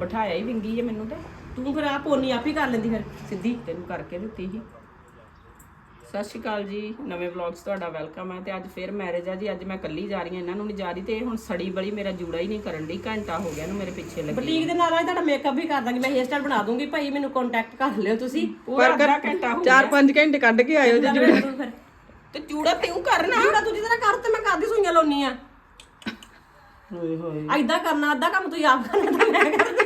ਬਿਠਾਇਆ ਹੀ ਵਿੰਗੀ ਜੇ ਮੈਨੂੰ ਤੇ। ਤੂੰ ਫਿਰ ਆ ਪੋਨੀ ਆਪ ਹੀ ਕਰ ਲੈਂਦੀ ਫਿਰ। ਸਿੱਧੀ ਤੈਨੂੰ ਕਰਕੇ ਦਿੱਤੀ ਸੀ। ਸਤਿ ਸ਼੍ਰੀ ਅਕਾਲ ਜੀ। ਨਵੇਂ ਵਲੌਗਸ ਤੁਹਾਡਾ ਵੈਲਕਮ ਹੈ ਤੇ ਅੱਜ ਫੇਰ ਮੈਰਿਜ ਆ ਜੀ। ਅੱਜ ਮੈਂ ਇਕੱਲੀ ਜਾ ਰਹੀ ਹਾਂ ਇਹਨਾਂ ਨੂੰ ਨਹੀਂ ਜਾ ਰਹੀ ਤੇ ਇਹ ਹੁਣ ਸੜੀ ਬੜੀ ਮੇਰਾ ਜੂੜਾ ਹੀ ਨਹੀਂ ਕਰਨ ਦੀ ਘੰਟਾ ਹੋ ਗਿਆ ਇਹਨੂੰ ਮੇਰੇ ਪਿੱਛੇ ਲੱਗੀ ਬੁਟੀਕ ਦੇ ਨਾਲ ਨਾਲ ਤੁਹਾਡਾ ਮੇਕਅਪ ਵੀ ਕਰ ਦਾਂਗੀ। ਮੈਂ ਹੇਅਰ ਸਟਾਈਲ ਬਣਾ ਦੂੰਗੀ। ਭਾਈ ਮੈਨੂੰ ਕੰਟੈਕਟ ਕਰ ਲਿਓ ਤੁਸੀਂ। ਪੂਰਾ ਅੱਧਾ ਘੰਟਾ ਹੋ ਚਾਰ ਪੰਜ ਘੰਟੇ ਕੱਢ ਕੇ ਆਇਓ ਜੀ ਫਿਰ ਤੇ ਚੂੜਾ ਤੈਨੂੰ ਕਰਨਾ। ਜਿਹੜਾ ਤੂੰ ਜਿਹਦਾ ਕਰ ਤੇ ਮੈਂ ਕਰਦੀ ਸੂਈਆਂ ਲਾਉਣੀ ਆ? ਹੋਏ ਹੋਏ। ਐਦਾਂ ਕਰਨਾ ਅੱਧਾ ਕੰਮ ਤੂੰ ਆਪ ਕਰਨਾ ਤਾਂ ਮੈਂ ਕਰਦੀ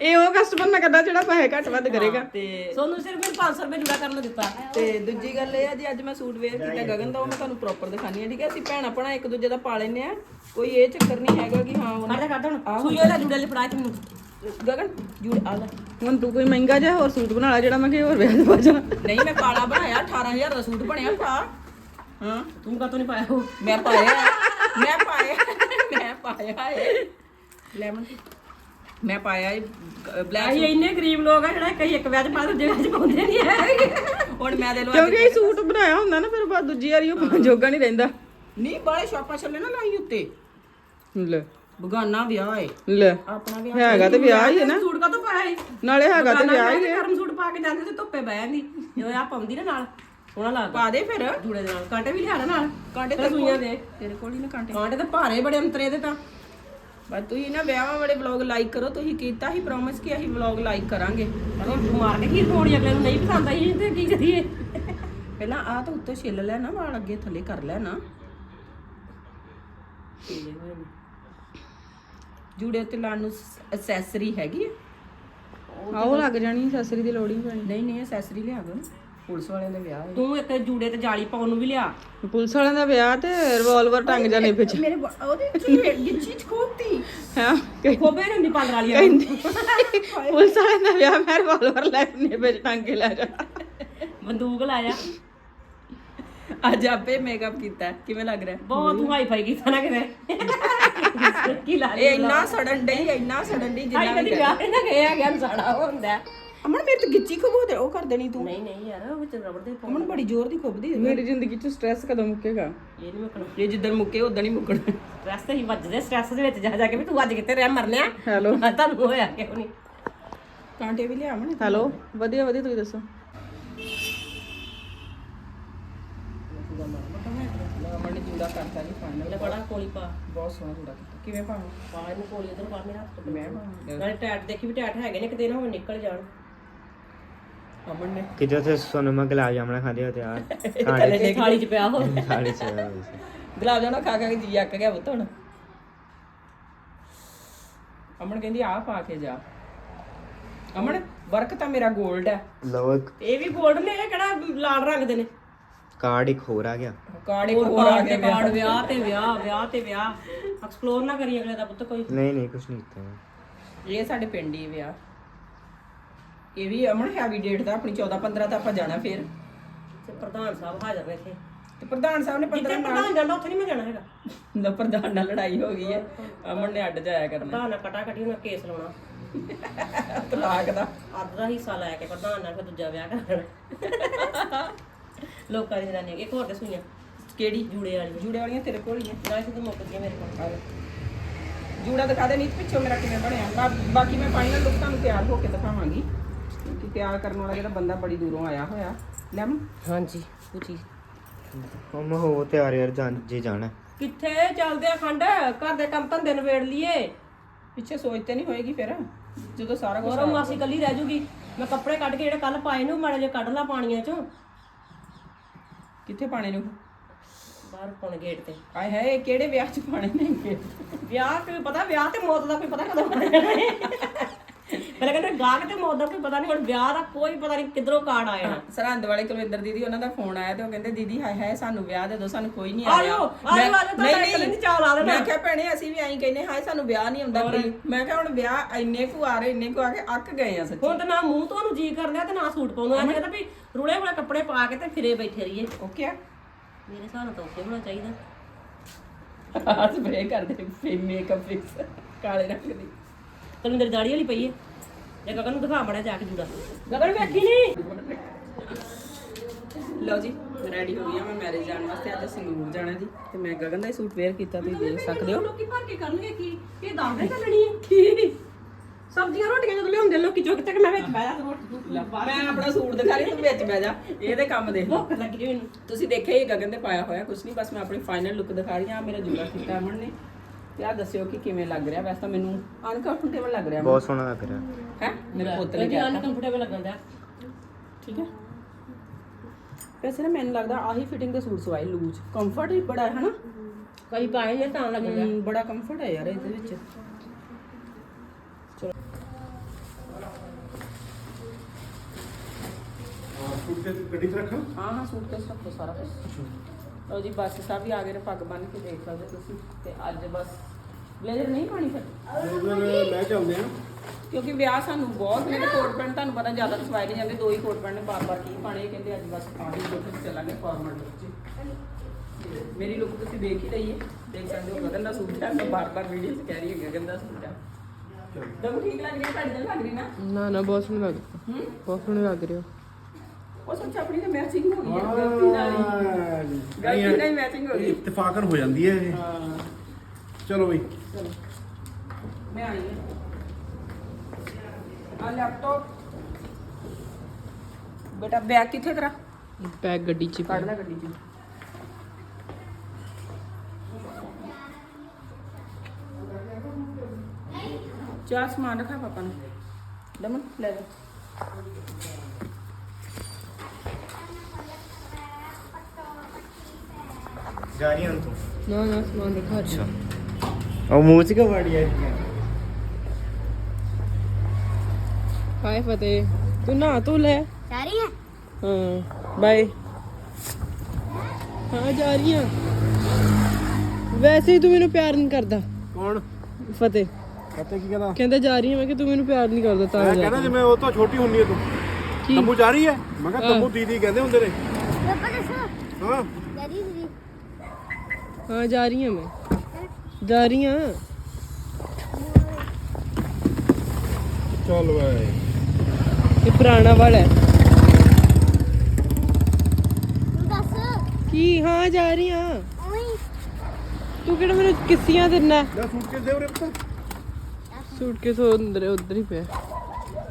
ਇਹ ਉਹ ਕਸਟਮਰ ਨਾ ਕਰਦਾ ਜਿਹੜਾ ਪੈਸੇ ਘੱਟ ਵੱਧ ਕਰੇਗਾ। ਤੇ ਸੋਨੂੰ ਸਿਰਫ ਮੈਨੂੰ 500 ਰੁਪਏ ਜੁੜਾ ਕਰਨ ਨੂੰ ਦਿੱਤਾ। ਤੇ ਦੂਜੀ ਗੱਲ ਇਹ ਆ ਜੀ ਅੱਜ ਮੈਂ ਸੂਟ ਵੇਅਰ ਕੀਤਾ ਗਗਨ ਦਾ ਉਹ ਮੈਂ ਤੁਹਾਨੂੰ ਪ੍ਰੋਪਰ ਦਿਖਾਣੀ ਆ ਠੀਕ ਹੈ? ਅਸੀਂ ਭੈਣਾ ਭਣਾ ਇੱਕ ਦੂਜੇ ਦਾ ਪਾ ਲੈਨੇ ਆ। ਕੋਈ ਇਹ ਚੱਕਰ ਨਹੀਂ ਹੈਗਾ ਕਿ ਹਾਂ ਉਹਨੇ ਕਰਦਾ ਹੁਣ। ਸੂਈਆਂ ਦਾ ਜੁੜੇ ਲਈ ਫੜਾ ਕੇ ਮੈਨੂੰ। ਗਗਨ ਜੂੜ ਆ ਲੈ। ਹੁਣ ਤੂੰ ਕੋਈ ਮਹਿੰਗਾ ਜਿਹਾ ਹੋਰ ਸੂਟ ਬਣਾ ਲੈ ਜਿਹੜਾ ਮੈਂ ਕਿ ਹੋਰ ਵਿਆਹ ਪਾ ਜਾਣਾ ਨਹੀਂ ਮੈਂ ਕਾਲਾ ਬਣਾਇਆ 18000 ਦਾ ਸੂਟ ਬਣਿਆ ਭਰਾ ਹਾਂ। ਤੂੰ ਕਾਤੋਂ ਨਹੀਂ ਪਾਇਆ ਉਹ? ਮੈਂ ਪਾਇਆ ਮੈਂ ਪਾਇਆ। ਪਾਇਆ ਏ। ਲੈਮਨ ਮੈਂ ਪਾਇਆ ਏ ਬਲੈਕ ਅਸੀਂ ਇੰਨੇ ਗਰੀਬ ਲੋਕ ਆ ਜਿਹੜਾ ਕਈ ਇੱਕ ਵਿਆਹ ਚ ਪਾ ਦੂਜੇ ਵਿਆਹ ਚ ਪਾਉਂਦੇ ਨਹੀਂ ਹੈਗੇ ਹੁਣ ਮੈਂ ਦੇ ਲਵਾ ਕਿਉਂਕਿ ਇਹ ਸੂਟ ਬਣਾਇਆ ਹੁੰਦਾ ਨਾ ਫਿਰ ਬਾਅਦ ਦੂਜੀ ਵਾਰੀ ਉਹ ਪਾਉਣ ਜੋਗਾ ਨਹੀਂ ਰਹਿੰਦਾ। ਨਹੀਂ ਬਾਲੇ ਸ਼ਾਪਾਂ ਛੱਲੇ ਨਾ ਲਾਈ ਉੱਤੇ। ਲੈ। ਬਗਾਨਾ ਵਿਆਹ ਏ। ਲੈ। ਆਪਣਾ ਵਿਆਹ ਹੈਗਾ ਤੇ ਵਿਆਹ ਹੀ ਹੈ ਨਾ। ਸੂਟ ਕਾਤੋਂ ਪਾਇਆ ਸੀ ਨਾਲੇ ਹੈਗਾ ਤੇ ਵਿਆਹ ਹੀ ਹੈ। ਗਰਮ ਸੂਟ ਪਾ ਕੇ ਜਾਂਦੇ ਤੇ ਧੁੱਪੇ ਬਹਿ ਜਾਂਦੀ। ਜਦੋਂ ਆ ਪਾਉਂਦੀ ਨਾ ਨਾਲ। ਸੋਹਣਾ ਲੱਗਦਾ। ਪਾ ਦੇ ਫਿਰ। ਜੂੜੇ ਦੇ ਨਾਲ। ਕਾਂਟੇ ਵੀ ਲਿਆਣਾ ਨਾਲ। ਕਾਂਟੇ ਤੇ ਸੂਈਆਂ ਦੇ। ਤੇਰੇ ਕੋਲ ਹੀ ਨਾ ਕਾਂਟੇ। ਕਾਂਟੇ ਤਾਂ ਭਾਰੇ ਬੜੇ ਅੰਤਰੇ ਦੇ ਤਾਂ। ਬਸ ਤੁਸੀਂ ਨਾ ਵਿਆਹਾਂ ਵਾਲੇ ਵਲੌਗ ਲਾਈਕ ਕਰੋ। ਤੁਸੀਂ ਕੀਤਾ ਸੀ ਪ੍ਰੋਮਿਸ ਕਿ ਅਸੀਂ ਵਲੌਗ ਲਾਈਕ ਕਰਾਂਗੇ। ਅਰੇ ਮਾਰ ਕੇ ਖੀਰ ਖੋੜੀ ਅਗਲੇ ਨੂੰ? ਨਹੀਂ ਪਸੰਦ ਆਈ ਤੇ ਕੀ ਕਰੀਏ? ਪਹਿਲਾਂ ਆ ਤਾਂ ਉੱਤੋਂ ਛਿੱਲ ਲੈ ਨਾ ਵਾਲ ਅੱਗੇ ਥੱਲੇ ਕਰ ਲੈ ਨਾ। ਜੂੜੇ ਉੱਤੇ ਲਾਉਣ ਨੂੰ ਐਕਸੈਸਰੀ ਹੈਗੀ ਹੈ ਆਓ ਲੱਗ ਜਾਣੀ ਸਸਰੀ ਦੀ ਲੋੜ ਹੀ ਪੈਣੀ। ਨਹੀਂ ਨਹੀਂ ਐਕਸੈਸਰੀ ਲਿਆ ਦੋ ਪੁਲਿਸ ਵਾਲਿਆਂ ਦੇ ਵਿਆਹ ਹੈ ਤੂੰ ਇੱਕ ਜੂੜੇ ਤੇ ਜਾਲੀ ਪਾਉਣ ਨੂੰ ਵੀ ਲਿਆ। ਪੁਲਿਸ ਵਾਲਿਆਂ ਦਾ ਵਿਆਹ ਤੇ ਰਿਵਾਲਵਰ ਟੰਗ ਜਾਣੇ ਵਿੱਚ। ਮੇਰੇ ਬ- ਉਹਦੇ ਗਿੱਚੀ ਚ ਖੋਤੀ। ਹਾਂ ਖੋਬੇ ਨਹੀਂ ਹੁੰਦੀ ਪਾਲਰ ਵਾਲੀ ਪੁਲਿਸ ਵਾਲਿਆਂ ਦਾ ਵਿਆਹ ਮੈਂ ਰਿਵਾਲਵਰ ਲੈ ਨੇ ਵਿੱਚ ਟੰਗ ਕੇ ਲੈ ਜਾ। ਬੰਦੂਕ ਲਾਇਆ। ਅੱਜ ਆਪੇ ਮੇਕਅਪ ਕੀਤਾ ਕਿਵੇਂ ਲੱਗ ਰਿਹਾ? ਬਹੁਤ ਤੂੰ ਹਾਈ ਫਾਈ ਕੀਤਾ ਨਾ ਕਿਤੇ। ਕੀ ਲਾ ਲਈ ਇਹ ਇੰਨਾ ਸੜਨ ਡਈ ਇੰਨਾ ਸੜਨ ਡਈ ਹਾਈ ਜਿੰਨਾ ਕਦੀ ਵਿਆਹ ਨਹੀਂ ਨਾ ਗਏ ਹੈਗੇ ਅਨਸਾੜਾ ਹੁੰਦਾ। ਹੈ। ਅਮਨ ਮੇਰੇ ਤੇ ਗਿੱਚੀ ਖਬੋ ਦੇ ਉਹ ਕਰ ਦੇਣੀ ਤੂੰ। ਨਹੀਂ ਨਹੀਂ ਯਾਰ ਉਹ ਵਿੱਚ ਰਬੜ ਦੇ ਅਮਨ ਬੜੀ ਜ਼ੋਰ ਦੀ ਖੁੱਬਦੀ ਹੈ। ਮੇਰੀ ਜ਼ਿੰਦਗੀ 'ਚ ਸਟ੍ਰੈਸ ਕਦੋਂ ਮੁੱਕੇਗਾ? ਇਹ ਨਹੀਂ ਮੁੱਕਣਾ। ਇਹ ਜਿੱਦਣ ਮੁੱਕੇ ਉਦੋਂ ਹੀ ਮੁੱਕਣਾ। ਸਟ੍ਰੈਸ ਤੇ ਹੀ ਵੱਜਦੇ ਸਟ੍ਰੈਸ ਦੇ ਵਿੱਚ ਜਾ ਜਾ ਕੇ ਵੀ ਤੂੰ ਅੱਜ ਕਿੱਥੇ ਰਹਿ ਮਰਨਿਆ? ਹੈਲੋ ਤੁਹਾਨੂੰ ਹੋਇਆ ਕਿਉਂ ਨਹੀਂ ਕਾਂਟੇ ਵੀ ਲਿਆ ਅਮਨ ਹੈਲੋ ਵਧੀਆ ਵਧੀਆ ਤੁਸੀਂ ਦੱਸੋ? ਅਮਨ ਨੇ ਜੂੜਾ ਕਰਤਾ ਜੀ ਫਾਈਨਲ ਬੜਾ ਕੋਲੀ ਪਾ। ਬਹੁਤ ਸੋਹਣਾ ਜੂੜਾ ਕੀਤਾ। ਕਿਵੇਂ ਪਾਵਾਂ? ਪਾ ਇਹਨੂੰ ਕੋਲੀ ਉਧਰ ਪਾ ਮੇਰਾ ਹੱਥ ਮੈਂ ਨਾਲੇ ਟੈਟ ਦੇਖੀ ਵੀ ਟੈਟ ਹੈਗੇ ਨੇ ਕਿਤੇ ਨਾ ਹੋਵੇ ਨਿਕਲ ਜਾਣ। ਅਮਨ ਨੇ ਕਿ ਜਿੱਥੇ ਸੋਨਮਾ ਗੁਲਾਬ ਜਾਮਣਾ ਖਾਂਦੇ ਹੋ ਤੇ ਆ ਥੱਲੇ ਥਾਲੀ 'ਚ ਪਿਆ ਹੋ ਥਾਲੀ ਚ ਗੁਲਾਬ ਜਾਮਣਾ ਖਾ ਖਾ ਕੇ ਜੀ ਅੱਕ ਗਿਆ ਪੁੱਤ ਹੁਣ ਅਮਨ ਕਹਿੰਦੀ ਆ ਪਾ ਕੇ ਜਾ ਅਮਨ ਵਰਕ ਤਾਂ ਮੇਰਾ 골ਡ ਹੈ ਲਵਕ ਇਹ ਵੀ 골ਡ ਨੇ ਇਹ ਕਿਹੜਾ ਲਾਲ ਰੰਗ ਦੇ ਨੇ ਕਾਰਡ ਇੱਕ ਹੋਰ ਆ ਗਿਆ ਕਾਰਡ ਇੱਕ ਹੋਰ ਆ ਤੇ ਕਾਰਡ ਵਿਆਹ ਤੇ ਵਿਆਹ ਵਿਆਹ ਤੇ ਵਿਆਹ ਐਕਸਪਲੋਰ ਨਾ ਕਰੀ ਅਗਲੇ ਦਾ ਪੁੱਤ ਕੋਈ ਨਹੀਂ ਨਹੀਂ ਕੁਛ ਨਹੀਂ ਕੀਤਾ ਇਹ ਸਾਡੇ ਪਿੰਡ ਹੀ ਵਿਆਹ ਇਹ ਵੀ ਅਮਨ ਹੈਵੀ ਡੇਟ ਦਾ ਆਪਣੀ 14 15 ਤਾਂ ਆਪਾਂ ਜਾਣਾ ਫੇਰ। ਤੇ ਪ੍ਰਧਾਨ ਸਾਹਿਬ ਹਾਜ਼ਰ ਨੇ ਇੱਥੇ। ਤੇ ਪ੍ਰਧਾਨ ਸਾਹਿਬ ਨੇ 15 ਜਿੱਥੇ ਪ੍ਰਧਾਨ ਜਾਂਦਾ ਉੱਥੇ ਨਹੀਂ ਮੈਂ ਜਾਣਾ ਹੈਗਾ। ਦਾ ਪ੍ਰਧਾਨ ਨਾਲ ਲੜਾਈ ਹੋ ਗਈ ਹੈ। ਅਮਨ ਨੇ ਅੱਡ ਜਾਇਆ ਕਰਨਾ। ਪ੍ਰਧਾਨ ਨਾਲ ਕਟਾ ਕਟੀ ਉਹਨਾਂ ਕੇਸ ਲਾਉਣਾ। ਤਲਾਕ ਦਾ। ਅੱਧ ਦਾ ਹਿੱਸਾ ਲੈ ਕੇ ਪ੍ਰਧਾਨ ਨਾਲ ਫਿਰ ਦੂਜਾ ਵਿਆਹ ਕਰਨਾ ਲੋਕਾਂ ਦੀ ਜਨਾਨੀ ਇੱਕ ਹੋਰ ਤੇ ਸੂਈਆਂ ਕਿਹੜੀ? ਜੂੜੇ ਵਾਲੀ। ਜੂੜੇ ਵਾਲੀਆਂ ਤੇਰੇ ਕੋਲ ਹੀ ਨਾ। ਸਿੱਧੀ ਮੁੱਕ ਗਈ ਮੇਰੇ ਕੋਲ। ਆ ਜੂੜਾ ਦਿਖਾ ਦੇ ਨੀਤ ਪਿੱਛੋਂ ਮੇਰਾ ਕਿਵੇਂ ਬਣਿਆ। ਬਾ- ਬਾਕੀ ਮੈਂ ਫਾਈਨਲ ਲੁੱਕ ਤੁਹਾਨੂੰ ਤਿਆਰ ਹੋ ਕੇ ਦਿਖਾਵਾਂਗੀ। ਕਿਉਂਕਿ ਤਿਆਰ ਕਰਨ ਵਾਲਾ ਜਿਹੜਾ ਬੰਦਾ ਬੜੀ ਦੂਰੋਂ ਆਇਆ ਹੋਇਆ। ਲੈਮ ਹਾਂਜੀ। ਪੁੱਛੀ ਹਮ ਹੋ ਤਿਆਰ ਯਾਰ ਜਾਣ ਜੇ ਜਾਣਾ ਕਿੱਥੇ? ਚੱਲਦੇ ਆ ਖੰਡ। ਘਰ ਦੇ ਕੰਮ ਧੰਦੇ ਨਵੇੜ ਲਈਏ। ਪਿੱਛੇ ਸੋਚਤੇ ਨਹੀਂ ਹੋਏਗੀ ਫਿਰ। ਜਦੋਂ ਸਾਰਾ ਕੁਝ ਹੋਰ ਮਾਸੀ ਕੱਲੀ ਰਹਿ ਜੂਗੀ। ਮੈਂ ਕੱਪੜੇ ਕੱਢ ਕੇ ਜਿਹੜੇ ਕੱਲ ਪਾਏ ਨੇ ਉਹ ਮਾੜੇ ਜਿਹੇ ਕੱਢ ਲਾ ਪਾਣੀਆਂ ਚੋਂ। ਕਿੱਥੇ ਪਾਣੇ ਨੂੰ ਬਾਹਰ ਪਾਉਣ ਗੇਟ ਤੇ। ਆਏ ਹੈ ਕਿਹੜੇ ਵਿਆਹ 'ਚ ਪਾਣੇ ਨੇ ਵਿਆਹ ਕੋਈ ਪਤਾ ਵਿਆਹ ਤੇ ਮੌਤ ਦਾ ਕੋਈ ਪਤਾ ਕਦੋਂ ਹੋਣਾ ਹੈ ਪਹਿਲਾਂ ਕਹਿੰਦੇ ਗਾਹਕ ਤੇ ਮੌਤ ਦਾ ਕੋਈ ਪਤਾ ਨਹੀਂ ਹੁਣ ਵਿਆਹ ਦਾ ਕੋਈ ਪਤਾ ਨਹੀਂ ਕਿਧਰੋਂ ਕਾਰਡ ਆਇਆ। ਸਰਹੰਦ ਵਾਲੇ ਕੁਲਵਿੰਦਰ ਦੀਦੀ ਉਹਨਾਂ ਦਾ ਫੋਨ ਆਇਆ ਤੇ ਉਹ ਕਹਿੰਦੇ ਦੀਦੀ ਹਾਏ ਹਾਏ ਸਾਨੂੰ ਵਿਆਹ ਦੇ ਦਿਓ ਸਾਨੂੰ ਕੋਈ ਨਹੀਂ ਆਇਆ। ਦੀ ਲਾ ਦੇਣਾ। ਮੈਂ ਕਿਹਾ ਭੈਣੇ ਅਸੀਂ ਵੀ ਐਂ ਕਹਿੰਦੇ ਹਾਏ ਸਾਨੂੰ ਵਿਆਹ ਨਹੀਂ ਹੁੰਦਾ ਕੋਈ। ਮੈਂ ਕਿਹਾ ਹੁਣ ਵਿਆਹ ਇੰਨੇ ਕੁ ਆ ਰਹੇ ਇੰਨੇ ਕੁ ਆ ਕੇ ਅੱਕ ਗਏ ਆ ਸੱਚੀ। ਹੁਣ ਤਾਂ ਨਾ ਮੂੰਹ ਤੁਹਾਨੂੰ ਜੀ ਕਰ ਲਿਆ ਤੇ ਨਾ ਸੂਟ ਪਾਉਣਾ ਐਂ ਕਹਿੰਦਾ ਵੀ ਰੁਲੇ ਹੋਏ ਕੱਪੜੇ ਪਾ ਕੇ ਤੇ ਫਿਰੇ ਬੈਠੇ ਰਹੀਏ। ਓਕੇ ਆ। ਮੇਰੇ ਹਿਸਾਬ ਨਾਲ ਤਾਂ ਉੱਥੇ ਹੋਣਾ ਚਾਹੀਦਾ। ਸਪਰੇ ਕਰਦੇ ਫੇ ਮੇਕਅਪ ਫਿਕਸ ਕਾਲੇ ਰੰਗ ਦੀ। ਤੈਨੂੰ ਮੇਰੀ ਦਾੜੀ ਵਾਲੀ ਪਈ ਹੈ। ਜੇ ਗਗਨ ਨੂੰ ਦਿਖਾ ਮੜਾ ਜਾ ਕੇ ਜੂੜਾ। ਗਗਨ ਵੇਖੀ ਨਹੀਂ। ਲਓ ਜੀ ਰੈਡੀ ਹੋ ਗਈ ਆ ਮੈਂ ਮੈਰਿਜ ਜਾਣ ਵਾਸਤੇ ਅੱਜ ਸੰਗਰੂਰ ਜਾਣਾ ਜੀ ਤੇ ਮੈਂ ਗਗਨ ਦਾ ਹੀ ਸੂਟ ਵੇਅਰ ਕੀਤਾ ਤੁਸੀਂ ਦੇਖ ਸਕਦੇ ਹੋ। ਲੋਕੀ ਭਰ ਕੇ ਕਰਨਗੇ ਕੀ? ਇਹ ਦਾਣੇ ਚੱਲਣੀ ਹੈ ਕੀ ਸਬਜ਼ੀਆਂ ਰੋਟੀਆਂ ਜਦੋਂ ਲਿਆਉਂਦੇ ਲੋਕੀ ਚੁੱਕ ਤੱਕ ਮੈਂ ਵਿੱਚ ਬਹਿ ਜਾ। ਰੋਟੀ ਮੈਂ ਆਪਣਾ ਸੂਟ ਦਿਖਾ ਰਹੀ ਤੂੰ ਵਿੱਚ ਬਹਿ ਜਾ ਇਹਦੇ ਕੰਮ ਦੇ ਭੁੱਖ ਲੱਗੀ ਮੈਨੂੰ। ਤੁਸੀਂ ਦੇਖਿਆ ਹੀ ਗਗਨ ਦੇ ਪਾਇਆ ਹੋਇਆ ਕੁਝ ਨਹੀਂ ਬਸ ਮੈਂ ਆਪਣੀ ਫਾਈਨਲ ਲੁੱਕ ਦਿਖਾ ਰਹੀ ਹਾਂ ਮੇਰਾ ਜੂੜਾ ਕੀਤਾ ਅਮਨ ਨੇ। ਤੇ ਆ ਦੱਸਿਓ ਕਿ ਕਿਵੇਂ ਲੱਗ ਰਿਹਾ? ਵੈਸੇ ਤਾਂ ਮੈਨੂੰ ਅਨਕੰਫਰਟੇਬਲ ਲੱਗ ਰਿਹਾ। ਬਹੁਤ ਸੋਹਣਾ ਲੱਗ ਰਿਹਾ। ਹੈ? ਮੇਰੇ ਪੁੱਤ ਨੇ ਤੇ ਕਿਹਾ ਅਨਕੰਫਰਟੇਬਲ ਲੱਗਣ ਦਾ ਠੀਕ ਹੈ? ਵੈਸੇ ਨਾ ਮੈਨੂੰ ਲੱਗਦਾ ਆਹੀ ਫਿਟਿੰਗ ਦੇ ਸੂਟ ਸਵਾਈ ਲੂਜ ਕੰਫਰਟ ਵੀ ਬੜਾ ਹੈ ਹਨਾ? ਕਈ ਪਾਏ ਜੇ ਤਾਂ ਲੱਗਦਾ ਬੜਾ ਕੰਫਰਟ ਹੈ ਯਾਰ ਇਹਦੇ ਵਿੱਚ। ਸੂਟ ਕੇ ਗੱਡੀ 'ਚ ਰੱਖਾਂ? ਹਾਂ ਹਾਂ ਸੂਟ ਕੇਸ ਰੱਖੋ ਸਾਰਾ ਕੁਝ ਲਓ ਜੀ ਬਸ ਸਾਹਿਬ ਵੀ ਆ ਗਏ ਨੇ ਪੱਗ ਬੰਨ ਕੇ ਦੇਖ ਸਕਦੇ ਤੁਸੀਂ। ਤੇ ਅੱਜ ਬਸ ਬਲੇਜ਼ਰ ਨਹੀਂ ਪਾਣੀ ਫਿਰ? ਬਲੇਜ਼ਰ ਲੈ ਕੇ ਆਉਂਦੇ ਆ ਕਿਉਂਕਿ ਵਿਆਹ ਸਾਨੂੰ ਬਹੁਤ ਨੇ ਤੇ ਕੋਟ ਪੈਂਟ ਤੁਹਾਨੂੰ ਪਤਾ ਜ਼ਿਆਦਾ ਸਵਾਏ ਨਹੀਂ ਜਾਂਦੇ ਦੋ ਹੀ ਕੋਟ ਪੈਂਟ ਨੇ ਬਾਰ-ਬਾਰ ਕੀ ਪਾਣੇ ਇਹ ਕਹਿੰਦੇ ਅੱਜ ਬਸ ਪਾਣੀ ਲੋਕ ਤੇ ਚੱਲਾਂਗੇ ਫਾਰਮਲ ਲੁੱਕ 'ਚ। ਮੇਰੀ ਲੁੱਕ ਤੁਸੀਂ ਦੇਖ ਹੀ ਲਈ ਹੈ ਦੇਖ ਸਕਦੇ ਹੋ ਗਗਨ ਦਾ ਸੂਟ ਹੈ ਮੈਂ ਬਾਰ-ਬਾਰ ਵੀਡੀਓ 'ਚ ਕਹਿ ਰਹੀ ਹਾਂ ਗਗਨ ਦਾ ਸੂਟ ਹੈ। ਦਮ ਠੀਕ ਲੱਗ ਰਹੀ ਹੈ? ਤੁਹਾਡੀ ਤਾਂ ਲੱਗ ਰਹੀ ਨਾ? ਨਾ ਨਾ ਬਹੁਤ ਸੋਹਣਾ ਲੱਗ ਰਿਹਾ ਹੂੰ। ਬਹੁਤ ਸੋਹਣਾ ਲੱਗ ਰਿਹਾ ਉਹ ਸੱਚ ਆਪਣੀ ਤਾਂ ਮੈਚਿੰਗ ਹੋ ਗਈ ਹੈ। ਗਲਤੀ ਨਾਲ ਹੀ। ਗਲਤੀ ਨਾਲ ਹੀ ਮੈਚਿੰਗ ਹੋ ਗਈ। ਇਤਫਾਕਨ ਹੋ ਜਾਂਦੀ ਹੈ ਇਹ। ਹਾਂ। ਚਲੋ ਬਈ। ਚਲੋ ਮੈਂ ਆਈ ਹਾਂ। ਆ ਲੈਪਟਾਪ ਬੇਟਾ ਬੈਗ ਕਿੱਥੇ ਤੇਰਾ? ਬੈਗ ਗੱਡੀ 'ਚ ਹੀ ਕੱਢ। ਲੈ ਗੱਡੀ ਚੋਂ। ਚਾਰ ਸਮਾਨ ਰੱਖਾ ਪਾਪਾ ਨੇ। ਦਮਨ ਲੈ ਜਾ। ਜਾ ਰਹੀ ਹਾਂ ਤੂੰ। ਨਾ ਨਾ ਸਮਾਨ ਦਿਖਾ ਅੱਛਾ। ਉਹ ਮੂੰਹ 'ਚ ਕਿਉਂ ਵੜੀ ਹੈ ਹਾਏ ਫਤਿਹ। ਤੂੰ ਨਾ ਤੂੰ ਲੈ। ਜਾ ਰਹੀ ਹੈ ਹਾਂ ਬਾਏ। ਹਾਂ ਜਾ ਰਹੀ ਹਾਂ ਵੈਸੇ ਹੀ ਤੂੰ ਮੈਨੂੰ ਪਿਆਰ ਨਹੀਂ ਕਰਦਾ। ਕੌਣ? ਫਤਿਹ। ਕਹਤੇ ਕੀ ਕਹਿੰਦਾ? ਕਹਿੰਦਾ ਜਾ ਰਹੀ ਹਾਂ ਮੈਂ ਕਿ ਤੂੰ ਮੈਨੂੰ ਪਿਆਰ ਨਹੀਂ ਕਰਦਾ ਤਾਂ ਮੈਂ ਜਾ ਕਹਿੰਦਾ ਜਿਵੇਂ ਉਹ ਤੋਂ ਛੋਟੀ ਹੁੰਨੀ ਹੈ ਤੂੰ। ਕੀ? ਤੰਬੂ ਜਾ ਰਹੀ ਹੈ ਮੈਂ ਕਿਹਾ ਤੰਬੂ ਦੀਦੀ ਕਹਿੰਦੇ ਹੁੰਦੇ ਨੇ। ਪਾਪਾ ਦੱਸੋ। ਹਾਂ। ਹਾਂ ਜਾ ਰਹੀ ਹਾਂ ਮੈਂ। ਜਾ ਰਹੀ ਹਾਂ। ਚੱਲ ਵੇ। ਇਹ ਪੁਰਾਣਾ ਵਾਲਾ ਹੈ। ਕੀ? ਹਾਂ ਜਾ ਰਹੀ ਹਾਂ। ਤੂੰ ਕਿਹੜਾ ਮੈਨੂੰ ਕਿੱਸੀਆਂ ਦਿੰਨਾ ਲੈ ਸੂਟ ਕੇ ਦੇ ਉਰੇ ਪੁੱਤ। ਸੂਟ ਕੇ ਸੋ ਅੰਦਰ ਉਧਰ ਹੀ ਪਿਆ।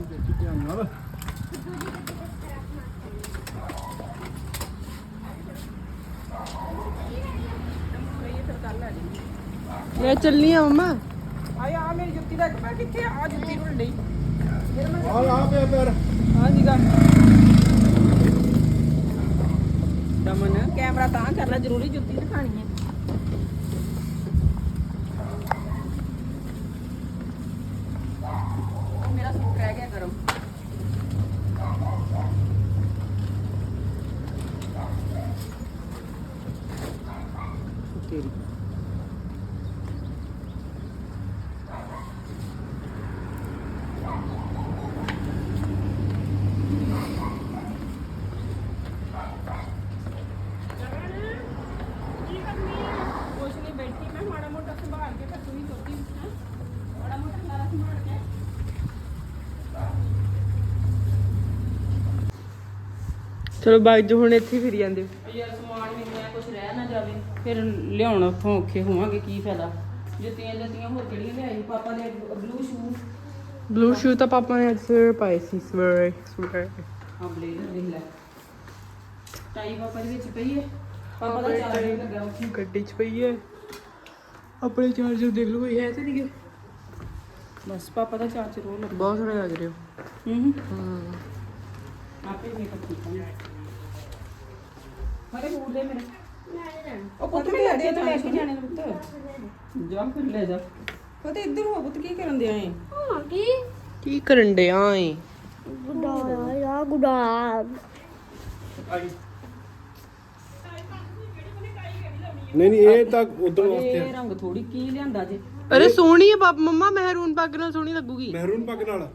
ਦੇਖੀ ਧਿਆਨ ਨਾਲ। ਮੈਂ ਚੱਲੀ ਆ ਮਮਾ। ਆਏ ਆ ਮੇਰੀ ਜੁੱਤੀ ਦਾ ਇੱਕ ਕਿੱਥੇ ਆ ਆਹ ਜੁੱਤੀ ਰੁਲ ਲਈ। ਆ ਆ ਪਿਆ ਪੈਰ ਆ ਸੀਗਾ ਦਮਨ ਕੈਮਰਾ ਤਾਂ ਕਰ ਲੈ ਜ਼ਰੂਰੀ ਜੁੱਤੀ ਦਿਖਾਣੀ ਹੈ। ਉਹ ਮੇਰਾ ਸੂਟ ਰਹਿ ਗਿਆ ਗਰਮ। ਤੇਰੀ ਕੁਛ ਨਹੀਂ ਬੈਠੀ ਮੈਂ ਮਾੜਾ ਮੋਟਾ ਸੰਭਾਲ ਕੇ ਫਿਰ ਤੂੰ ਹੀ ਜੋਤੀ ਹੈਂ? ਮਾੜਾ ਮੋਟਾ ਸਾਰਾ ਸੰਭਾਲ ਕੇ ਚਲੋ ਬਾਈ ਜੋ ਹੁਣ ਇੱਥੇ ਹੀ ਫਿਰ ਜਾਂਦੇ ਯਾਰ ਸਮਾਨ ਵੀ ਮੈਂ ਕੁਝ ਰਹਿ ਨਾ ਜਾਵੇ। ਫਿਰ ਲਿਆਉਣ ਉੱਥੋਂ ਔਖੇ ਹੋਵਾਂਗੇ ਕੀ ਫਾਇਦਾ? ਜੁੱਤੀਆਂ ਜੁੱਤੀਆਂ ਹੋਰ ਕਿਹੜੀਆਂ ਲਿਆਈ? ਪਾਪਾ ਦੇ ਬਲੂ ਸ਼ੂ ਬਲੂ ਸ਼ੂ ਤਾਂ ਪਾਪਾ ਨੇ ਅੱਜ ਸਵੇਰੇ ਪਾਏ ਸੀ ਸਵੇਰੇ ਸਵੇਰੇ। ਆ ਬਲੇਜ਼ਰ ਦੇਖ ਲੈ। ਟਾਈ ਪਾਪਾ ਦੇ ਵਿੱਚ ਪਈ ਹੈ ਪਾਪਾ ਦਾ ਚਾਰਜਰ ਲੱਗਾ ਉੱਥੇ। ਗੱਡੀ 'ਚ ਪਈ ਹੈ ਆਪਣੇ ਚਾਰਜਰ ਦੇਖ ਲਓ ਕੋਈ ਹੈ ਤੇ ਨਹੀਂ ਗੇ। ਬਸ ਪਾਪਾ ਦਾ ਚਾਰਜਰ ਉਹ ਲੱਗਾ। ਬਹੁਤ ਸੋਹਣੇ ਲੱਗ ਰਹੇ ਹੋ ਹੂੰ। ਹਾਂ। ਆਪੇ ਮੇਕਅਪ ਕੀਤਾ। ਹਰੇ ਫੂਡ ਦੇ ਮੇਰੇ। ਉਹ ਪੁੱਤ ਮੈਂ ਲੈ ਦੇ ਲੈ ਕੇ ਜਾਣੇ ਨੇ ਪੁੱਤ। ਜਾ ਫਿਰ ਲੈ ਜਾ। ਪੁੱਤ ਇੱਧਰ ਹੋ ਪੁੱਤ ਕੀ ਕਰਨ ਦੇ ਆਏ ਹਾਂ ਕੀ? ਕੀ ਕਰਨ ਦੇ ਆਏ ਗੁੱਡਾ ਯਾ ਗੁੱਡਾ ਨਹੀਂ ਨਹੀਂ ਇਹ ਤਾਂ ਉਧਰ ਵਾਸਤੇ ਇਹ ਰੰਗ ਥੋੜੀ ਕੀ ਲਿਆਂਦਾ ਜੇ? ਅਰੇ ਸੋਹਣੀ ਹੈ ਬਾਪ ਮੰਮਾ ਮਹਿਰੂਨ ਪੱਗ ਨਾਲ ਸੋਹਣੀ ਲੱਗੂਗੀ। ਮਹਿਰੂਨ ਪੱਗ ਨਾਲ।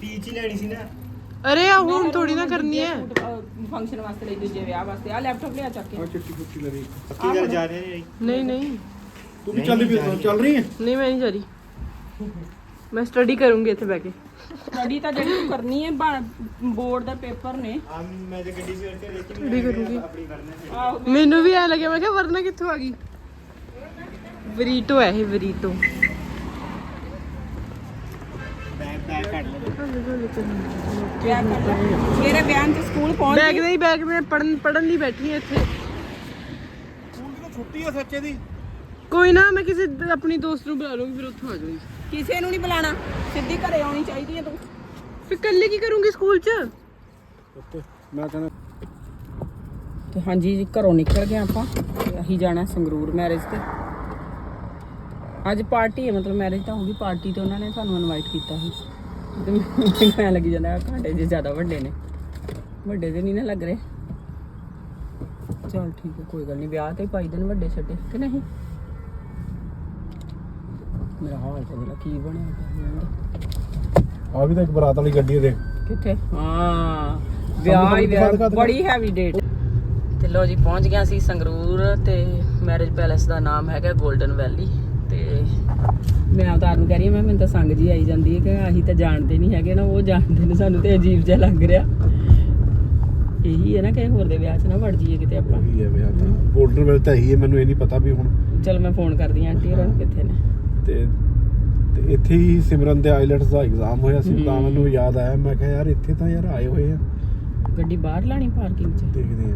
ਪੀਚ ਹੀ ਲੈਣੀ ਸੀ ਨਾ। ਅਰੇ ਆ ਹੁਣ ਥੋੜੀ ਨਾ ਕਰਨੀ ਹੈ। ਫੰਕਸ਼ਨ ਵਾਸਤੇ ਲਈ ਦੂਜੇ ਵਿਆਹ ਵਾਸਤੇ। ਆ ਲੈਪਟਾਪ ਲਿਆ ਚੱਕ ਕੇ। ਆ ਚਿੱਟੀ ਕੁੱਤੀ ਲੜੀ ਪੱਕੀ ਗੱਲ ਜਾ ਰਹੀ ਹੈ ਨਹੀਂ ਨਹੀਂ। ਤੂੰ ਵੀ ਚੱਲ ਵੀ ਚੱਲ ਰਹੀ ਹੈ? ਨਹੀਂ ਮੈਂ ਨਹੀਂ ਜਾ ਰਹੀ। ਮੈਂ ਸਟੱਡੀ ਕਰੂੰਗੀ ਇੱਥੇ ਬੈ ਕੇ। ਸਟੱਡੀ ਤਾਂ ਜਿਹੜੀ ਤੂੰ ਕਰਨੀ ਹੈ ਬੋਰਡ ਦਾ ਪੇਪਰ ਨੇ। ਆ ਮੈਂ ਤੇ ਗੱਡੀ 'ਚ ਕਰਕੇ ਰੇਤੀ Study ਕਰੂੰਗੀ। ਮੈਨੂੰ ਵੀ ਐ ਲੱਗਿਆ ਮੈਂ ਕਿਹਾ ਵਰਨਾ ਕਿੱਥੋਂ ਆ ਗਈ? ਵਰੀਟੋ ਹੈ ਇਹ ਵਰੀਟੋ ਮੇਰੇ ਬਿਆਨ ਚ ਸਕੂਲ ਪਹੁੰਚ ਬੈਗ ਨਹੀਂ ਬੈਗ ਮੈਂ ਪੜਨ ਪੜਨ ਲਈ ਬੈਠੀ ਹਾਂ ਇੱਥੇ। ਛੁੱਟੀ ਆ ਸੱਚੇ ਦੀ। ਕੋਈ ਨਾ ਮੈਂ ਕਿਸੇ ਆਪਣੀ ਦੋਸਤ ਨੂੰ ਬੁਲਾ ਲੂੰਗੀ ਫਿਰ ਉੱਥੋਂ ਆ ਜਾਊਂਗੀ। ਕਿਸੇ ਨੂੰ ਨਹੀਂ ਬੁਲਾਣਾ। ਸਿੱਧੀ ਘਰੇ ਆਉਣੀ ਚਾਹੀਦੀ ਹੈ ਤੂੰ। ਫਿਰ ਇਕੱਲੇ ਕੀ ਕਰੂੰਗੀ ਸਕੂਲ 'ਚ? ਮੈਂ ਕਹਿੰਦਾ ਤੇ ਹਾਂਜੀ ਜੀ ਘਰੋਂ ਨਿਕਲ ਗਏ ਆਪਾਂ। ਅਸੀਂ ਜਾਣਾ ਸੰਗਰੂਰ ਮੈਰਿਜ ਤੇ। ਅੱਜ ਪਾਰਟੀ ਹੈ ਮਤਲਬ ਮੈਰਿਜ ਤਾਂ ਹੋਊਗੀ। ਪਾਰਟੀ ਤੇ ਉਹਨਾਂ ਨੇ ਸਾਨੂੰ ਇਨਵਾਈਟ ਕੀਤਾ ਸੀ। ਤੇ ਮੈਨੂੰ ਐਂ ਲੱਗੀ ਜਾਂਦਾ ਘਾਟੇ ਜੇ ਜ਼ਿਆਦਾ ਵੱਡੇ ਨੇ। ਵੱਡੇ ਤੇ ਨਹੀਂ ਨਾ ਲੱਗ ਰਹੇ। ਚਲ ਠੀਕ ਹੈ ਕੋਈ ਗੱਲ ਨਹੀਂ ਵਿਆਹ ਤੇ ਪਾਈ ਦੇਣ ਵੱਡੇ ਛੱਡੇ ਕਿ ਨਹੀਂ? ਮੇਰਾ ਹਾਲ ਤਾਂ ਜਿਹੜਾ ਕੀ ਬਣਿਆ ਪਿਆ ਇਹਦਾ। ਆ ਵੀ ਤਾਂ ਇੱਕ ਬਰਾਤ ਵਾਲੀ ਗੱਡੀ ਦੇ ਕਿੱਥੇ? ਹਾਂ ਵਿਆਹ ਹੀ ਵਿਆਹ। ਬੜੀ ਹੈਵੀ ਡੇਟ ਤੇ ਲੋ ਜੀ ਪਹੁੰਚ ਗਿਆ ਸੀ ਸੰਗਰੂਰ ਤੇ ਮੈਰਿਜ ਪੈਲੇਸ ਦਾ ਨਾਮ ਹੈਗਾ 골ਡਨ ਵੈਲੀ ਤੇ ਮੈਂ ਅਵਤਾਰ ਨੂੰ ਕਹਿ ਰਹੀ ਹਾਂ ਮੈਂ ਮੈਨੂੰ ਤਾਂ ਸੰਗ ਜੀ ਆਈ ਜਾਂਦੀ ਹੈ ਕਿ ਅਸੀਂ ਤਾਂ ਜਾਣਦੇ ਨਹੀਂ ਹੈਗੇ ਨਾ ਉਹ ਜਾਣਦੇ ਨੇ ਸਾਨੂੰ ਤੇ ਅਜੀਬ ਜਿਹਾ ਲੱਗ ਰਿਹਾ। ਇਹੀ ਹੈ ਨਾ ਕਿ ਹੋਰ ਦੇ ਵਿਆਹ 'ਚ ਨਾ ਵੜ ਜਾਈਏ ਕਿਤੇ ਆਪਾਂ। ਹੀ ਹੈ ਵਿਆਹ ਤਾਂ। ਗੋਲਡਨ ਵੈਲ ਤਾਂ ਇਹੀ ਹੈ ਮੈਨੂੰ ਇਹ ਨਹੀਂ ਪਤਾ ਵੀ ਹੁਣ। ਚਲ ਮੈਂ ਫੋਨ ਕਰਦੀ ਹਾਂ ਆਂਟੀ ਹੋਰਾਂ ਨੂੰ ਕਿੱਥੇ ਨੇ। ਤੇ ਤੇ ਇੱਥੇ ਹੀ ਸਿਮਰਨ ਦੇ ਆਈਲੈਟਸ ਦਾ ਐਗਜ਼ਾਮ ਹੋਇਆ ਸੀ ਤਾਂ ਮੈਨੂੰ ਯਾਦ ਆਇਆ ਮੈਂ ਕਿਹਾ ਯਾਰ ਇੱਥੇ ਤਾਂ ਯਾਰ ਆਏ ਹੋਏ ਆ। ਗੱਡੀ ਬਾਹਰ ਲਾਣੀ ਪਾਰਕਿੰਗ 'ਚ? ਦੇਖਦੇ ਆ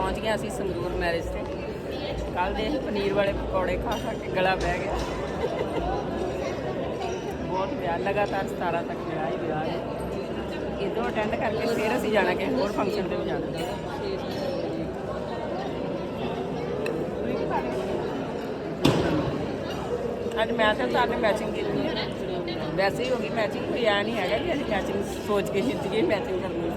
ਪਹੁੰਚ ਗਿਆ ਅਸੀਂ ਸੰਗਰੂਰ ਮੈਰਿਜ ਤੇ। ਕੱਲ ਦੇ ਪਨੀਰ ਵਾਲੇ ਪਕੌੜੇ ਖਾ ਖਾ ਕੇ ਗਲਾ ਬਹਿ ਗਿਆ। ਬਹੁਤ ਵਿਆਹ ਲਗਾਤਾਰ 17 ਤੱਕ ਵਿਆਹ ਹੀ ਵਿਆਹ ਹੈ। ਇਦੋਂ ਅਟੈਂਡ ਕਰਕੇ ਫਿਰ ਅਸੀਂ ਜਾਣਾ ਕਿ ਹੋਰ ਫੰਕਸ਼ਨ ਤੇ ਵੀ ਜਾਣਾ। ਅੱਜ ਮੈਂ ਤੇ ਤਾਂ ਨੇ ਮੈਚਿੰਗ ਕੀਤੀ ਹੈ। ਵੈਸੇ ਹੀ ਹੋ ਗਈ ਮੈਚਿੰਗ ਕੋਈ ਆ ਨਹੀਂ ਹੈਗਾ ਕਿ ਅਸੀਂ ਮੈਚਿੰਗ ਸੋਚ ਕੇ ਜਿੱਤ ਗਏ ਮੈਚਿੰਗ ਕਰਨੀ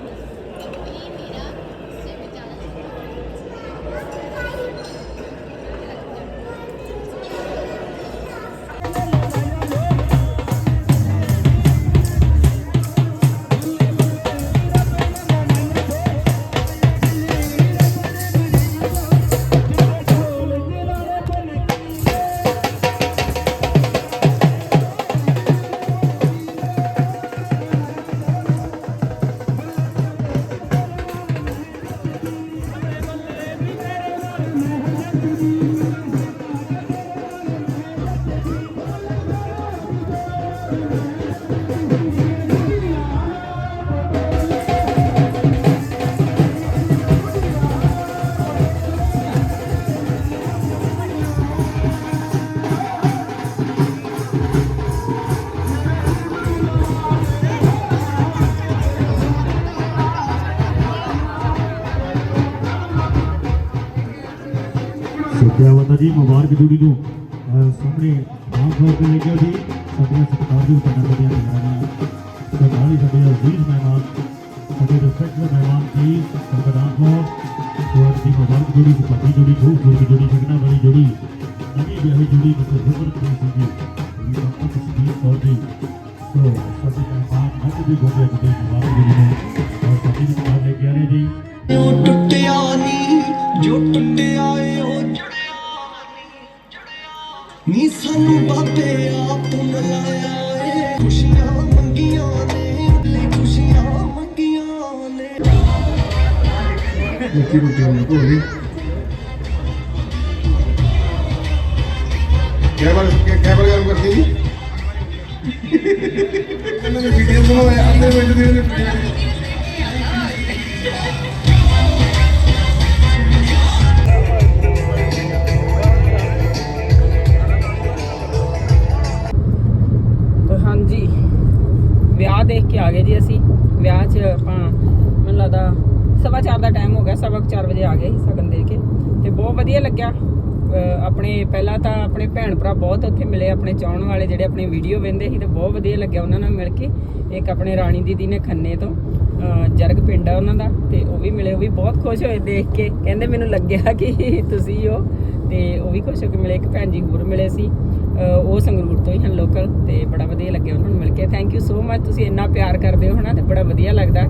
ਸਤਿਆਵੰਦ ਜੀ ਮੁਬਾਰਕ ਜੁੜੀ ਨੂੰ ਸਾਹਮਣੇ ਆਮ ਤੌਰ ਤੇ ਲੱਗਿਆ ਜੀ ਸਾਡੀਆਂ ਸਤਿਕਾਰਯੋਗ ਕਨਾਂ ਦੀਆਂ ਮਹਿਮਾਨਾਂ ਤੇ ਨਾਲ ਹੀ ਸਾਡੇ ਅਜ਼ੀਜ਼ ਮਹਿਮਾਨ ਸਾਡੇ ਰਿਸਪੈਕਟਡ ਮਹਿਮਾਨ ਜੀ ਸਰਦਾਰ ਕੌਰ ਤੁਹਾਡੀ ਦੀ ਮੁਬਾਰਕ ਜੁੜੀ ਦੀ ਪੱਤੀ ਜੁੜੀ ਖੂਬਸੂਰਤ ਜੁੜੀ, ਸ਼ਗਨਾ ਵਾਲੀ ਜੁੜੀ, ਨਵੀਂ ਵਿਆਹੀ ਜੁੜੀ, ਮਿਸਟਰ ਜ਼ਬਰਦਸਤ ਸਿੰਘ ਜੀ ਵੀ ਆਪਾਂ ਤਸਵੀਰ ਕੌਰ ਜੀ ਸੋ ਸਾਡੇ ਮਹਿਮਾਨ ਅੱਜ ਵੀ ਗੋਡੇ ਗੋਡੇ ਮੁਬਾਰਕ ਜੁੜੀ ਨੂੰ, ਔਰ ਸਾਡੀ ਵੀ ਨਾਲ ਲੈ ਕੇ ਆ ਰਹੇ ਜੀ ਉਹ ਟੁੱਟਿਆ ਨੀ, ਜੋ ਟੁੱਟਿਆ ਏ, ਉਹ ਜੁੜਿਆ ਨੀ ਜੁੜਿਆ ਨੀ ਸਾਨੂੰ ਬਾਬੇ ਆਪ ਮਿਲਾਇਆ ਏ ਖੁਸ਼ੀਆਂ ਮੰਗੀਆਂ ਨੇ ਲੈ ਖੁਸ਼ੀਆਂ ਮੰਗੀਆਂ ਨੇ। ਰੋਟੀ ਰੋਟੀ ਹੋਣੀ ਕੋਈ ਕੈਮਰਾ ਕੈਮਰਾ ਚਾਲੂ ਕਰਤੀ ਜੀ। ਇਹਨਾਂ ਨੇ ਵੀਡੀਓ ਬਣਾਇਆ ਅੱਧੇ ਮਿੰਟ ਦੀ ਮੈਨੂੰ ਲੱਗਦਾ ਸਵਾ ਚਾਰ ਦਾ ਟਾਈਮ ਹੋ ਗਿਆ, ਸਵਾ ਕੁ ਚਾਰ ਵਜੇ ਆ ਗਏ ਸੀ ਸਗਨ ਦੇ ਕੇ ਤੇ ਬਹੁਤ ਵਧੀਆ ਲੱਗਿਆ। ਆਪਣੇ ਪਹਿਲਾਂ ਤਾਂ ਆਪਣੇ ਭੈਣ ਭਰਾ ਬਹੁਤ ਉੱਥੇ ਮਿਲੇ, ਆਪਣੇ ਚਾਹਣ ਵਾਲੇ ਜਿਹੜੇ ਆਪਣੀ ਵੀਡੀਓ ਵੇਂਦੇ ਸੀ ਤੇ ਬਹੁਤ ਵਧੀਆ ਲੱਗਿਆ ਉਹਨਾਂ ਨਾਲ ਮਿਲ ਕੇ। ਇੱਕ ਆਪਣੇ ਰਾਣੀ ਦੀਦੀ ਨੇ ਖੰਨੇ ਤੋਂ ਜਰਗ ਪਿੰਡ ਆ ਉਹਨਾਂ ਦਾ ਤੇ ਉਹ ਵੀ ਮਿਲੇ, ਉਹ ਵੀ ਬਹੁਤ ਖੁਸ਼ ਹੋਏ ਦੇਖ ਕੇ। ਕਹਿੰਦੇ ਮੈਨੂੰ ਲੱਗਿਆ ਕਿ ਤੁਸੀਂ ਹੋ ਤੇ ਉਹ ਵੀ ਖੁਸ਼ ਹੋ ਕੇ ਮਿਲੇ, ਇੱਕ ਭੈਣ ਜੀ ਹੋਰ ਮਿਲੇ ਸੀ ਉਹ ਸੰਗਰੂਰ ਤੋਂ ਹੀ ਹਨ ਲੋਕਲ ਤੇ ਬੜਾ ਵਧੀਆ ਲੱਗਿਆ ਉਹਨਾਂ ਨੂੰ ਮਿਲ ਕੇ। ਥੈਂਕ ਯੂ ਸੋ ਮਚ ਤੁਸੀਂ ਇੰਨਾ ਪਿਆਰ ਕਰਦੇ ਹੋ ਹਨਾ ਤੇ ਬੜਾ ਵਧੀਆ ਲੱਗਦਾ।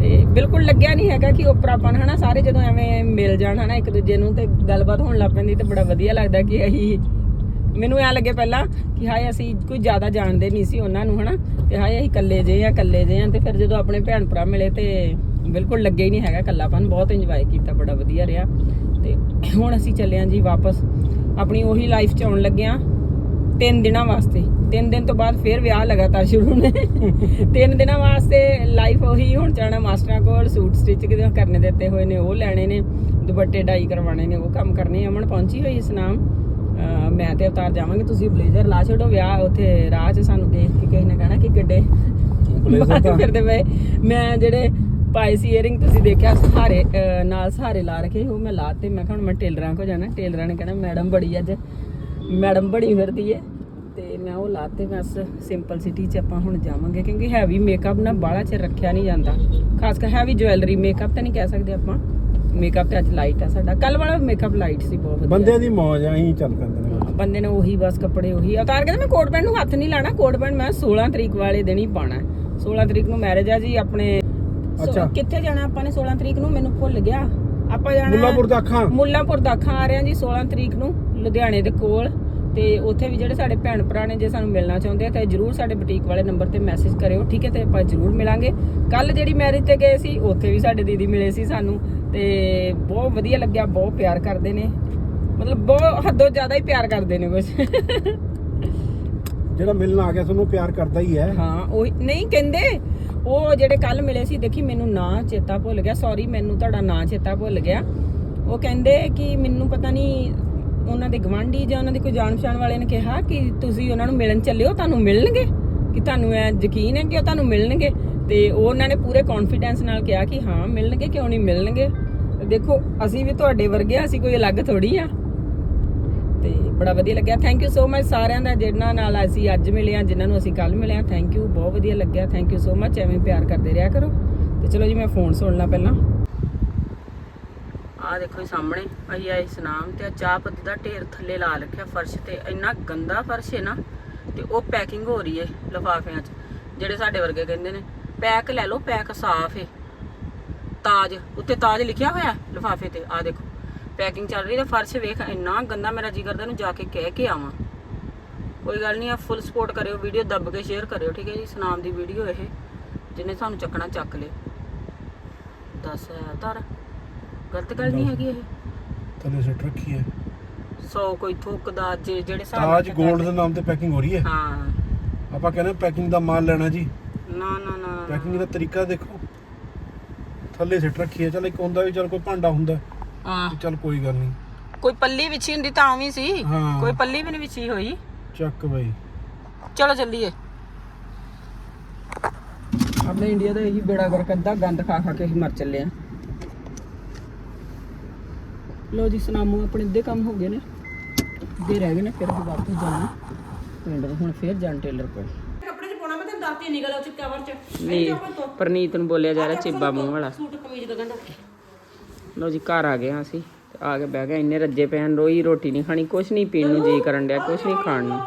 ਤੇ ਬਿਲਕੁਲ ਲੱਗਿਆ ਨਹੀਂ ਹੈਗਾ ਕਿ ਉਪਰਾਪਨ ਹਨਾ? ਸਾਰੇ ਜਦੋਂ ਐਵੇਂ ਮਿਲ ਜਾਣ, ਹਨਾ, ਇੱਕ ਦੂਜੇ ਨੂੰ ਤੇ ਗੱਲਬਾਤ ਹੋਣ ਲੱਗ ਪੈਂਦੀ ਤੇ ਬੜਾ ਵਧੀਆ ਲੱਗਦਾ ਕਿ ਅਸੀਂ ਮੈਨੂੰ ਐ ਲੱਗੇ ਪਹਿਲਾਂ ਕਿ ਹਾਏ, ਅਸੀਂ ਕੋਈ ਜ਼ਿਆਦਾ ਜਾਣਦੇ ਨਹੀਂ ਸੀ ਉਹਨਾਂ ਨੂੰ, ਹਨਾ? ਤੇ ਹਾਏ, ਅਸੀਂ ਇਕੱਲੇ ਜੇ ਆ ਇਕੱਲੇ ਜੇ ਆ ਤੇ ਫਿਰ ਜਦੋਂ ਆਪਣੇ ਭੈਣ ਭਰਾ ਮਿਲੇ ਤੇ ਬਿਲਕੁਲ ਲੱਗੇ ਹੀ ਨਹੀਂ ਹੈਗਾ ਕੱਲਾਪਨ ਬਹੁਤ ਇੰਜੋਏ ਕੀਤਾ, ਬੜਾ ਵਧੀਆ ਰਿਹਾ। ਤੇ ਹੁਣ ਅਸੀਂ ਚੱਲੇ ਆਂ ਜੀ ਵਾਪਸ। ਆਪਣੀ ਉਹੀ ਲਾਈਫ 'ਚ ਆਉਣ ਲੱਗੇ ਆਂ ਤਿੰਨ ਦਿਨਾਂ ਵਾਸਤੇ। ਤਿੰਨ ਦਿਨ ਤੋਂ ਬਾਅਦ ਫਿਰ ਵਿਆਹ ਲਗਾਤਾਰ ਸ਼ੁਰੂ ਨੇ। ਤਿੰਨ ਦਿਨਾਂ ਵਾਸਤੇ ਲਾਈਫ ਉਹੀ ਹੁਣ ਜਾਣਾ ਮਾਸਟਰਾਂ ਕੋਲ ਸੂਟ ਸਟਿਚ ਕਿਤੇ ਕਰਨੇ ਦਿੱਤੇ ਹੋਏ ਨੇ ਉਹ ਲੈਣੇ ਨੇ ਦੁਪੱਟੇ ਡਾਈ ਕਰਵਾਣੇ ਨੇ ਉਹ ਕੰਮ ਕਰਨੇ ਅਮਨ ਪਹੁੰਚੀ ਹੋਈ ਸਨਾਮ ਅਹ ਮੈਂ ਤੇ ਅਵਤਾਰ ਜਾਵਾਂਗੇ ਤੁਸੀਂ ਬਲੇਜ਼ਰ ਲਾ ਛੱਡੋ ਵਿਆਹ ਉੱਥੇ ਰਾਹ 'ਚ ਸਾਨੂੰ ਦੇਖ ਕੇ ਕਿਸੇ ਨੇ ਕਹਿਣਾ ਕਿ ਕਿੱਡੇ ਤਾਂ- ਫਿਰਦੇ ਪਏ। ਮੈਂ ਜਿਹੜੇ ਪਾਏ ਸੀ ਇਅਰਿੰਗ ਤੁਸੀਂ ਦੇਖਿਆ ਸਹਾਰੇ ਨਾਲ ਸਹਾਰੇ ਲਾ ਰੱਖੇ ਉਹ ਮੈਂ ਲਾਤੇ ਮੈਂ ਕਿਹਾ ਹੁਣ ਮੈਂ ਟੇਲਰਾਂ ਕੋ ਜਾਣਾ। ਟੇਲਰਾਂ ਨੇ ਕਹਿਣਾ ਮੈਡਮ ਬੜੀ ਅੱਜ ਮੈਡਮ ਬੜੀ ਫਿਰਦੀ ਤੇ ਮੈਂ ਉਹ ਲਾਤੇ ਬਸ ਸਿੰਪਲ ਸਿਟੀ 'ਚ ਆਪਾਂ ਹੁਣ ਜਾਵਾਂਗੇ ਕਿਉਂਕਿ ਹੈਵੀ ਮੇਕਅਪ ਨਾ ਬਾਹਲਾ ਚਿਰ ਰੱਖਿਆ ਨਹੀਂ ਜਾਂਦਾ। ਖਾਸ ਕਰ ਹੈਵੀ ਜੁਐਲਰੀ ਮੇਕਅਪ ਤਾਂ ਨਹੀਂ ਕਹਿ ਸਕਦੇ ਆਪਾਂ। ਮੇਕਅਪ ਤੇ ਅੱਜ ਲਾਈਟ ਆ ਸਾਡਾ। ਕੱਲ ਵਾਲਾ ਮੇਕਅਪ ਲਾਈਟ ਸੀ ਬਹੁਤ ਵਧੀਆ। ਬੰਦਿਆਂ ਦੀ ਮੌਜ ਆ ਹੀ ਚੱਲ ਪੈਂਦੇ ਨੇ। ਹਾਂ, ਬੰਦੇ ਨੇ ਉਹੀ ਬਸ ਕੱਪੜੇ ਉਹੀ ਅਵਤਾਰ ਕਹਿੰਦਾ ਮੈਂ ਕੋਟ ਪੈਂਟ ਨੂੰ ਹੱਥ ਨਹੀਂ ਲਾਣਾ ਕੋਟ ਪੈਂਟ ਮੈਂ 16 ਤਰੀਕ ਵਾਲੇ ਦਿਨ ਹੀ ਪਾਣਾ 16 ਤਰੀਕ ਨੂੰ ਮੈਰਿਜ ਆ ਜੀ ਆਪਣੇ ਸੋ- ਅੱਛਾ। ਕਿੱਥੇ ਜਾਣਾ ਆਪਾਂ ਨੇ 16 ਤਰੀਕ ਨੂੰ? ਮੈਨੂੰ ਭੁੱਲ ਗਿਆ। ਆਪਾਂ ਜਾਣਾ ਮੁੱਲਾਪੁਰ ਦਾ ਅੱਖਾਂ। ਮੁੱਲਾਪੁਰ ਦਾਖਾਂ ਆ ਰਹੇ ਹਾਂ ਜੀ 16 ਤਰੀਕ ਨੂੰ ਲੁਧਿਆਣੇ ਦੇ ਕੋਲ। ਤੇ ਉੱਥੇ ਵੀ ਜਿਹੜੇ ਸਾਡੇ ਭੈਣ ਭਰਾ ਨੇ ਜੇ ਸਾਨੂੰ ਮਿਲਣਾ ਚਾਹੁੰਦੇ ਆ ਤਾਂ ਜਰੂਰ ਸਾਡੇ ਬੁਟੀਕ ਵਾਲੇ ਨੰਬਰ ਤੇ ਮੈਸੇਜ ਕਰਿਓ ਠੀਕ ਹੈ? ਤੇ ਆਪਾਂ ਜਰੂਰ ਮਿਲਾਂਗੇ। ਕੱਲ ਜਿਹੜੀ ਮੈਰਿਜ ਤੇ ਗਏ ਸੀ ਉੱਥੇ ਵੀ ਸਾਡੇ ਦੀਦੀ ਮਿਲੇ ਸੀ ਸਾਨੂੰ ਤੇ ਬਹੁਤ ਵਧੀਆ ਲੱਗਿਆ ਬਹੁਤ ਪਿਆਰ ਕਰਦੇ ਨੇ। ਮਤਲਬ ਬਹੁਤ ਹੱਦੋਂ ਜ਼ਿਆਦਾ ਹੀ ਪਿਆਰ ਕਰਦੇ ਨੇ ਕੁਝ ਜਿਹੜਾ ਮਿਲਣ ਆ ਗਿਆ ਤੁਹਾਨੂੰ ਪਿਆਰ ਕਰਦਾ ਹੀ ਹੈ। ਹਾਂ ਉਹ ਨਹੀਂ ਕਹਿੰਦੇ ਉਹ ਜਿਹੜੇ ਕੱਲ ਮਿਲੇ ਸੀ ਦੇਖੀ ਮੈਨੂੰ ਨਾਂ ਚੇਤਾ ਭੁੱਲ ਗਿਆ ਸੌਰੀ ਮੈਨੂੰ ਤੁਹਾਡਾ ਨਾਂ ਚੇਤਾ ਭੁੱਲ ਗਿਆ। ਉਹ ਕਹਿੰਦੇ ਕਿ ਮੈਨੂੰ ਪਤਾ ਨਹੀਂ ਉਹਨਾਂ ਦੇ ਗਵਾਂਢੀ ਜਾਂ ਉਹਨਾਂ ਦੇ ਕੋਈ ਜਾਣ ਪਛਾਣ ਵਾਲੇ ਨੇ ਕਿਹਾ ਕਿ ਤੁਸੀਂ ਉਹਨਾਂ ਨੂੰ ਮਿਲਣ ਚੱਲਿਓ ਤੁਹਾਨੂੰ ਮਿਲਣਗੇ ਕਿ ਤੁਹਾਨੂੰ ਐ ਯਕੀਨ ਹੈ ਕਿ ਉਹ ਤੁਹਾਨੂੰ ਮਿਲਣਗੇ। ਤੇ ਉਹ ਉਹਨਾਂ ਨੇ ਪੂਰੇ ਕੌਨਫੀਡੈਂਸ ਨਾਲ ਕਿਹਾ ਕਿ ਹਾਂ ਮਿਲਣਗੇ ਕਿਉਂ ਨਹੀਂ ਮਿਲਣਗੇ? ਦੇਖੋ ਅਸੀਂ ਵੀ ਤੁਹਾਡੇ ਵਰਗੇ ਆ, ਅਸੀਂ ਕੋਈ ਅਲੱਗ ਥੋੜੀ ਆ। ਤੇ ਬੜਾ ਵਧੀਆ ਲੱਗਿਆ। ਥੈਂਕ ਯੂ ਸੋ ਮਚ ਸਾਰਿਆਂ ਦਾ ਜਿਹਨਾਂ ਨਾਲ ਅਸੀਂ ਅੱਜ ਮਿਲੇ ਆ ਜਿਨ੍ਹਾਂ ਨੂੰ ਅਸੀਂ ਕੱਲ ਮਿਲੇ ਆ। ਥੈਂਕ ਯੂ ਬਹੁਤ ਵਧੀਆ ਲੱਗਿਆ। ਥੈਂਕ ਯੂ ਸੋ ਮਚ ਐਵੇਂ ਪਿਆਰ ਕਰਦੇ ਰਿਹਾ ਕਰੋ। ਤੇ ਚਲੋ ਜੀ ਮੈਂ ਫੋਨ ਸੁਣ ਲਾਂ ਪਹਿਲਾਂ। ਆ ਦੇਖੋ ਜੀ ਸਾਹਮਣੇ, ਅਸੀਂ ਆਏ ਸਨਾਮ ਤੇ ਚਾਹ ਪੱਤੀ ਦਾ ਢੇਰ ਥੱਲੇ ਲਾ ਰੱਖਿਆ ਫਰਸ਼ ਤੇ, ਇੰਨਾ ਗੰਦਾ ਫਰਸ਼ ਹੈ ਨਾ, ਤੇ ਉਹ ਪੈਕਿੰਗ ਹੋ ਰਹੀ ਹੈ ਲਫਾਫਿਆਂ 'ਚ, ਜਿਹੜੇ ਸਾਡੇ ਵਰਗੇ ਕਹਿੰਦੇ ਨੇ ਪੈਕ ਲੈ ਲਓ ਪੈਕ ਸਾਫ਼ ਹੈ। ਤਾਜ, ਉੱਤੇ ਤਾਜ ਲਿਖਿਆ ਹੋਇਆ ਲਫਾਫੇ ਤੇ ਆ ਦੇਖੋ ਪੈਕਿੰਗ ਚੱਲ ਰਹੀ ਤੇ ਫਰਸ਼ ਵੇਖ, ਇੰਨਾ ਗੰਦਾ ਮੇਰਾ ਜੀ ਕਰਦਾ ਨੂੰ ਜਾ ਕੇ ਕਹਿ ਕੇ ਆਵਾਂ। ਕੋਈ ਗੱਲ ਨਹੀਂ ਆ ਫੁੱਲ ਸਪੋਰਟ ਕਰਿਓ ਵੀਡੀਓ ਦੱਬ ਕੇ ਸ਼ੇਅਰ ਕਰਿਓ, ਠੀਕ ਹੈ ਜੀ, ਸਨਾਮ ਦੀ ਵੀਡੀਓ ਇਹ, ਜਿਹਨੇ ਸਾਨੂੰ ਚੱਕਣਾ ਚੱਕ ਲੇ। ਦੱਸ ਤਾਰ ਗਲਤ ਗੱਲ ਨਹੀਂ ਹੈਗੀ ਇਹ? ਥੱਲੇ ਸਿੱਟ ਰੱਖੀ ਹੈ। ਸੋ ਕੋਈ ਥੁੱਕਦਾ ਜੇ ਜਿਹੜੇ ਹਿਸਾਬ ਨਾਲ ਤਾਜ 골ਡ ਦੇ ਨਾਮ ਤੇ ਪੈਕਿੰਗ ਹੋ ਰਹੀ ਹੈ? ਹਾਂ। ਆਪਾਂ ਕਹਿੰਦੇ ਪੈਕਿੰਗ ਦਾ ਮਾਲ ਲੈਣਾ ਜੀ। ਨਾ ਨਾ ਨਾ। ਪੈਕਿੰਗ ਦਾ ਤਰੀਕਾ ਦੇਖੋ। ਥੱਲੇ ਸਿੱਟ ਰੱਖੀ ਹੈ। ਚਲ ਇੱਕ ਹੁੰਦਾ ਵੀ ਚਲ ਕੋਈ ਭਾਂਡਾ ਹੁੰਦਾ। ਹਾਂ। ਚਲ ਕੋਈ ਗੱਲ ਨਹੀਂ। ਕੋਈ ਪੱਲੀ ਵਿਛੀ ਹੁੰਦੀ ਤਾਂ ਵੀ ਸੀ। ਹਾਂ। ਕੋਈ ਪੱਲੀ ਵੀ ਨਹੀਂ ਵਿਛੀ ਹੋਈ। ਚੱਕ ਬਈ। ਚਲੋ ਚੱਲੀਏ। ਆਪਣੇ ਇੰਡੀਆ ਦਾ ਇਹੀ ਬੇੜਾ ਗਰਕ ਅੱਧਾ ਗੰਦ ਖਾ ਖਾ ਕੇ ਅਸੀਂ ਮਰ ਚੱਲੇ ਆ। ਲੋ ਜੀ ਸੁਨਾਮੂ ਆਪਣੇ ਅੱਧੇ ਕੰਮ ਹੋ ਗਏ ਨੇ। ਅੱਧੇ ਰਹਿ ਗਏ ਨੇ ਫਿਰ ਵਾਪਸ ਜਾਣਾ। ਪਿੰਡ ਹੁਣ ਫੇਰ ਜਾਣ ਟੇਲਰ ਕੋਲ। ਕੱਪੜੇ ਚ ਪਾਉਣਾ ਮੈਂ ਤੈਨੂੰ ਦੱਸਤੀ ਨਿਕਲ ਉਹ ਚ ਕਵਰ ਚ। ਨਹੀਂ ਪ੍ਰਨੀਤ ਨੂੰ ਬੋਲਿਆ ਜਾ ਰਿਹਾ ਚਿੱਬਾ ਮੂੰਹ ਵਾਲਾ। ਸੂਟ ਕਮੀਜ਼ ਗਗਨ ਦਾ ਲੋ ਜੀ ਘਰ ਆ ਗਏ ਹਾਂ ਅਸੀਂ। ਤੇ ਆ ਕੇ ਬਹਿ ਗਏ ਇੰਨੇ ਰੱਜੇ ਪੈਣ ਰੋਈ ਰੋਟੀ ਨਹੀਂ ਖਾਣੀ ਕੁਛ ਨਹੀਂ ਪੀਣ ਨੂੰ ਜੀ ਕਰਨ ਡਿਆ ਕੁਛ ਨਹੀਂ ਖਾਣ ਨੂੰ।